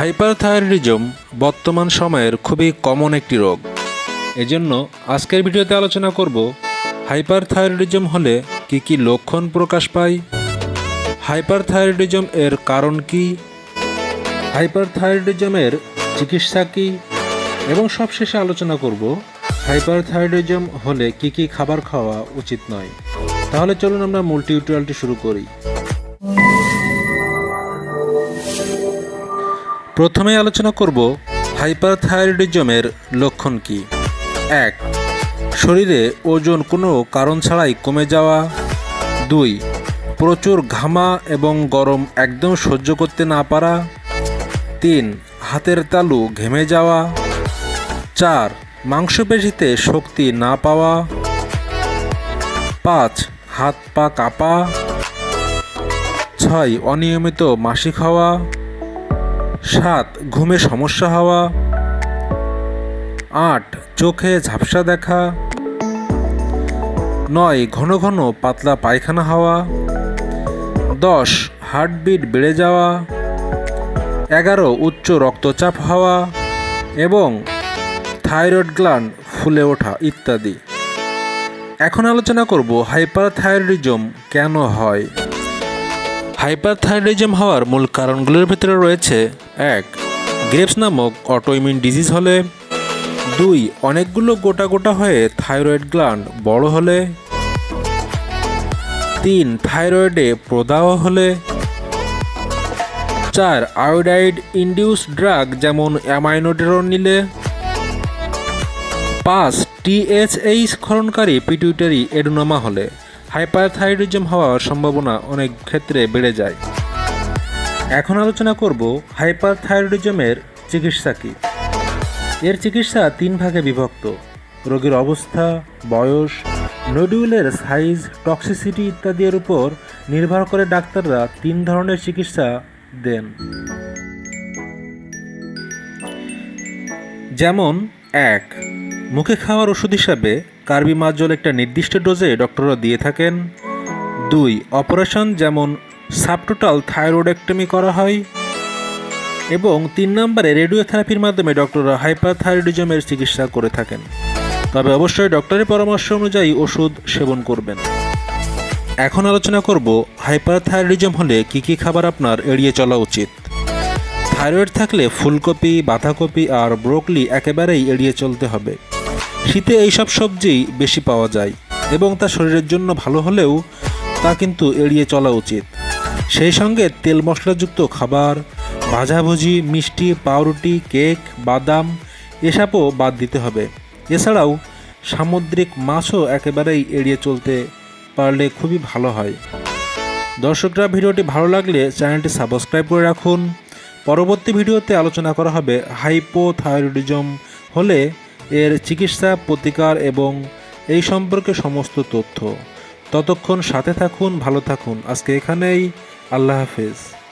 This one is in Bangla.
হাইপারথাইরয়েডিজম বর্তমান সময়ের খুবই কমন একটি রোগ। এজন্য আজকের ভিডিওতে আলোচনা করব, হাইপারথাইরয়েডিজম হলে কি কি লক্ষণ প্রকাশ পায়? হাইপারথাইরয়েডিজম এর কারণ কি? হাইপারথাইরয়েডিজমের চিকিৎসা কি? এবং সবশেষে আলোচনা করব, হাইপারথাইরয়েডিজম হলে কি কি খাবার খাওয়া উচিত নয়? তাহলে চলুন আমরা মূল টিউটোরিয়ালটি শুরু করি। প্রথমে আলোচনা করব হাইপারথাইরয়েডিজমের লক্ষণ কি। এক, শরীরে ওজন কোনো কারণ ছাড়াই কমে যাওয়া। দুই, প্রচুর ঘামা এবং গরম একদম সহ্য করতে না পারা। তিন, হাতের তালু ঘেমে যাওয়া। চার, মাংসপেশিতে শক্তি না পাওয়া। পাঁচ, হাত পা কাঁপা। ছয়, অনিয়মিত মাসিক হওয়া সাত, ঘুমে সমস্যা হওয়া। আট, চোখে ঝাপসা দেখা। নয়, ঘন ঘন পাতলা পায়খানা হওয়া। দশ, হার্টবিট বেড়ে যাওয়া। এগারো, উচ্চ রক্তচাপ হওয়া এবং থাইরয়েড গ্ল্যান্ড ফুলে ওঠা ইত্যাদি। এখন আলোচনা করব হাইপারথাইরয়েডিজম কেন হয়? হাইপারথাইরয়েডিজম হওয়ার মূল কারণগুলোর ভিতরে রয়েছে এক, গ্রেপস নামক অটোইমিউন ডিজিজ হলে। দুই, অনেকগুলো গোটা গোটা হয়ে থাইরয়েড গ্ল্যান্ড বড় হলে। তিন, থাইরয়েডে প্রদাহ হলে। চার, আয়োডাইড ইন্ডিউস ড্রাগ যেমন অ্যামাইনোডেরন নিলে। পাঁচ টিএসএইচ ক্ষরণকারী পিটুইটারি এডুনোমা হলে। হাইপারথাইরয়েডিজম হওয়ার সম্ভাবনা অনেক ক্ষেত্রে বেড়ে যায়। এখন আলোচনা করব হাইপারথাইরয়েডিজমের চিকিৎসা কী। এর চিকিৎসা তিন ভাগে বিভক্ত। রোগীর অবস্থা, বয়স, নডিউলের সাইজ, টক্সিসিটি ইত্যাদির উপর নির্ভর করে ডাক্তাররা তিন ধরনের চিকিৎসা দেন। যেমন, এক, মুখে খাওয়ার ওষুধ হিসাবে কার্বিমাজল একটা নির্দিষ্ট ডোজে ডক্টররা দিয়ে থাকেন। দুই, অপারেশন যেমন সাবটোটাল থাইরয়েডেক্টমি করা হয় এবং তিন নম্বরে রেডিওথেরাপির মাধ্যমে ডক্টররা হাইপারথাইরয়েডিজমের চিকিৎসা করে থাকেন। তবে অবশ্যই ডক্টরের পরামর্শ অনুযায়ী ওষুধ সেবন করবেন। এখন আলোচনা করব হাইপারথাইরয়েডিজম হলে কি কি খাবার আপনার এড়িয়ে চলা উচিত। থাইরয়েড থাকলে ফুলকপি, বাঁধাকপি আর ব্রোকলি একেবারেই এড়িয়ে চলতে হবে। শীতে এইসব সবজি বেশি পাওয়া যায় এবং তা শরীরের জন্য ভালো হলেও তা কিন্তু এড়িয়ে চলা উচিত। সেই সঙ্গে তেল মশলাযুক্ত খাবার, ভাজাভুজি, মিষ্টি, পাউরুটি, কেক, বাদাম এসবও বাদ দিতে হবে। এছাড়াও সামুদ্রিক মাছও একেবারেই এড়িয়ে চলতে পারলে খুবই ভালো হয়। দর্শকরা ভিডিওটি ভালো লাগলে চ্যানেলটি সাবস্ক্রাইব করে রাখুন। পরবর্তী ভিডিওতে আলোচনা করা হবে হাইপোথাইরয়েডিজম হলে এর চিকিৎসা, প্রতিকার এবং এই সম্পর্কে সমস্ত তথ্য। ততক্ষণ সাথে থাকুন, ভালো থাকুন। আজকে এখানেই, আল্লাহ হাফেজ।